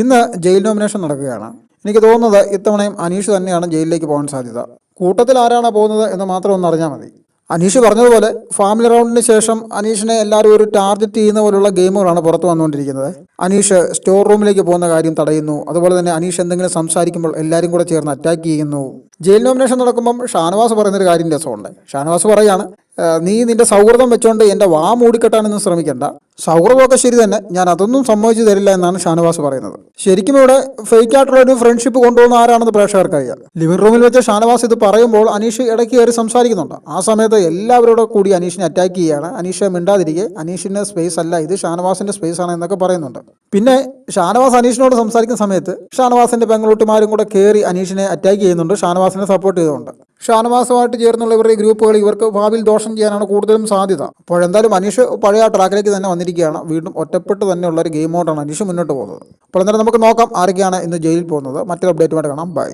ഇന്ന് jail nomination നടക്കുകയാണ്. എനിക്ക് തോന്നുന്നത് ഇത്തവണയും അനീഷ് തന്നെയാണ് ജയിലിലേക്ക് പോകാൻ സാധ്യത. കൂട്ടത്തിൽ ആരാണ് പോകുന്നത് എന്ന് മാത്രം ഒന്ന് അറിഞ്ഞാൽ മതി. അനീഷ് പറഞ്ഞതുപോലെ ഫാമിലി റൗണ്ടിന് ശേഷം അനീഷിനെ എല്ലാവരും ഒരു ടാർഗറ്റ് ചെയ്യുന്ന പോലുള്ള ഗെയിമുകളാണ് പുറത്തു വന്നുകൊണ്ടിരിക്കുന്നത്. അനീഷ് സ്റ്റോർ റൂമിലേക്ക് പോകുന്ന കാര്യം തടയുന്നു. അതുപോലെ തന്നെ അനീഷ് എന്തെങ്കിലും സംസാരിക്കുമ്പോൾ എല്ലാവരും കൂടെ ചേർന്ന് അറ്റാക്ക് ചെയ്യുന്നു. ജയിൽ നോമിനേഷൻ നടക്കുമ്പം ഷാനവാസ് പറയുന്നൊരു കാര്യം രസമുണ്ട്. ഷാനവാസ് പറയാണ് നീ നിന്റെ സൗഹൃദം വെച്ചുകൊണ്ട് എന്റെ വാ മൂടിക്കെട്ടാനൊന്നും ശ്രമിക്കണ്ട. സൗഹൃദമൊക്കെ ശരി തന്നെ ഞാൻ അതൊന്നും സമ്മതിച്ചു തരില്ല എന്നാണ് ഷാനവാസ് പറയുന്നത്. ശരിക്കും ഇവിടെ ഫേക്ക് ആയിട്ടുള്ള ഒരു ഫ്രണ്ട്ഷിപ്പ് കൊണ്ടുപോകുന്ന ആരാണെന്ന് പ്രേക്ഷകർക്ക് അറിയാം ലിവിംഗ് റൂമിൽ വെച്ച് ഷാനവാസ് ഇത് പറയുമ്പോൾ അനീഷ് ഇടയ്ക്ക് കയറി സംസാരിക്കുന്നുണ്ട്. ആ സമയത്ത് എല്ലാവരോടും കൂടി അനീഷിനെ അറ്റാക്ക് ചെയ്യുകയാണ്. അനീഷെ മിണ്ടാതിരിക്കെ അനീഷിന്റെ സ്പേസ് അല്ല ഇത് ഷാനവാസിന്റെ സ്പേസ് ആണ് എന്നൊക്കെ പറയുന്നുണ്ട്. പിന്നെ ഷാനവാസ് അനീഷിനോട് സംസാരിക്കുന്ന സമയത്ത് ഷാനവാസിന്റെ പെങ്ങളൂട്ടിമാരും കൂടെ കയറി അനീഷിനെ അറ്റാക്ക് ചെയ്യുന്നുണ്ട്. ഷാനവാസിനെ സപ്പോർട്ട് ചെയ്തുകൊണ്ട്. ഷാനവാസുമായിട്ട് ചേർന്നുള്ള ഇവരുടെ ഗ്രൂപ്പുകൾ ഇവർക്ക് ഭാവിയിൽ ദോഷം ചെയ്യാനാണ് കൂടുതലും സാധ്യത. അപ്പോൾ എന്തായാലും അനീഷ് പഴയ ട്രാക്കിലേക്ക് തന്നെ വന്നിരിക്കുകയാണ്. വീണ്ടും ഒറ്റപ്പെട്ട് തന്നെയുള്ള ഒരു ഗെയിം ഔട്ടാണ് അനീഷ് മുന്നോട്ട് പോകുന്നത്. അപ്പോൾ എന്തായാലും നമുക്ക് നോക്കാം ആരൊക്കെയാണ് ഇന്ന് ജയിലിൽ പോകുന്നത്. മറ്റൊരു അപ്ഡേറ്റുമായിട്ട് കാണാം. ബൈ